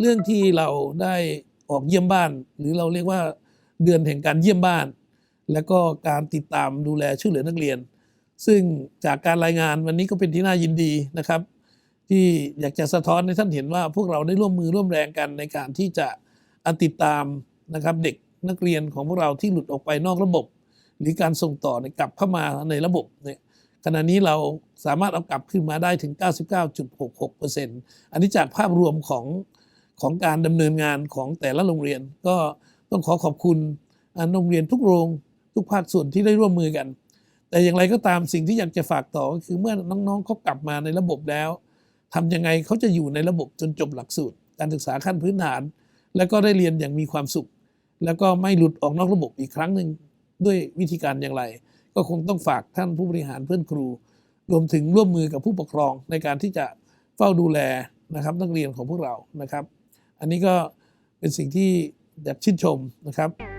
เรื่องที่เราได้ออกเยี่ยมบ้าน หรือเราเรียกว่าเดือนแห่งการเยี่ยมบ้าน และก็การติดตามดูแลช่วยเหลือนักเรียน ซึ่งจากการรายงานวันนี้ก็เป็นที่น่ายินดีนะครับ ที่อยากจะสะท้อนให้ท่านเห็นว่าพวกเราได้ร่วมมือร่วมแรงกันในการที่จะติดตามนะครับเด็กนักเรียนของพวกเราที่หลุดออกไปนอกระบบ หรือการส่งต่อเนี่ยกลับเข้ามาในระบบเนี่ยขณะนี้เราสามารถเอากลับขึ้นมาได้ถึง 99.66%อันนี้จากภาพรวมของของการดำเนินงานของแต่ละโรงเรียน ก็ต้องขอขอบคุณโรงเรียนทุกโรงทุกภาคส่วนที่ได้ร่วมมือกัน แต่อย่างไรก็ตามสิ่งที่อยากจะฝากต่อก็คือเมื่อน้องๆเขากลับมาในระบบแล้วทำยังไงเขาจะอยู่ในระบบจนจบหลักสูตร การศึกษาขั้นพื้นฐาน แล้วก็ได้เรียนอย่างมีความสุข แล้วก็ไม่หลุดออกนอกระบบอีกครั้งหนึ่ง ด้วยวิธีการอย่างไร ก็คงต้องฝากท่านผู้บริหารเพื่อนครู รวมถึงร่วมมือกับผู้ปกครองในการที่จะเฝ้าดูแลนะครับนักเรียนของพวกเรานะครับ อันนี้ก็เป็นสิ่งที่อยากชื่นชมนะครับ